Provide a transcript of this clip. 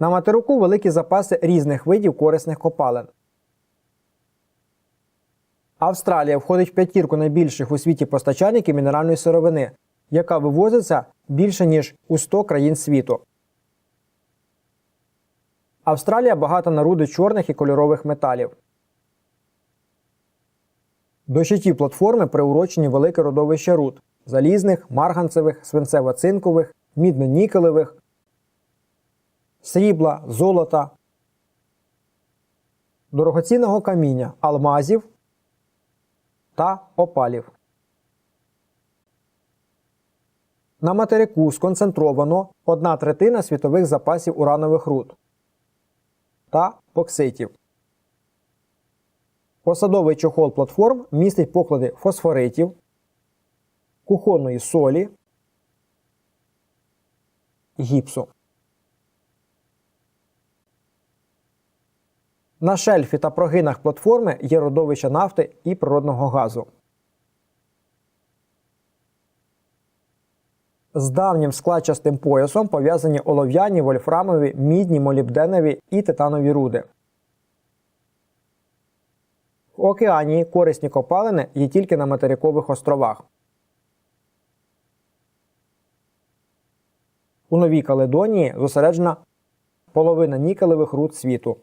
На материку великі запаси різних видів корисних копалин. Австралія входить в п'ятірку найбільших у світі постачальників мінеральної сировини, яка вивозиться більше ніж у 100 країн світу. Австралія багата на руди чорних і кольорових металів. До щитів платформи приурочені велике родовище руд залізних, марганцевих, свинцево-цинкових, мідно-нікелевих, срібла, золота, дорогоцінного каміння, алмазів та опалів. На материку сконцентровано одна третина світових запасів уранових руд та бокситів. Посадовий чохол платформ містить поклади фосфоритів, кухонної солі, гіпсу. На шельфі та прогинах платформи є родовища нафти і природного газу. З давнім складчастим поясом пов'язані олов'яні, вольфрамові, мідні, молібденові і титанові руди. В океанії корисні копалини є тільки на материкових островах. У Новій Каледонії зосереджена половина нікелевих руд світу.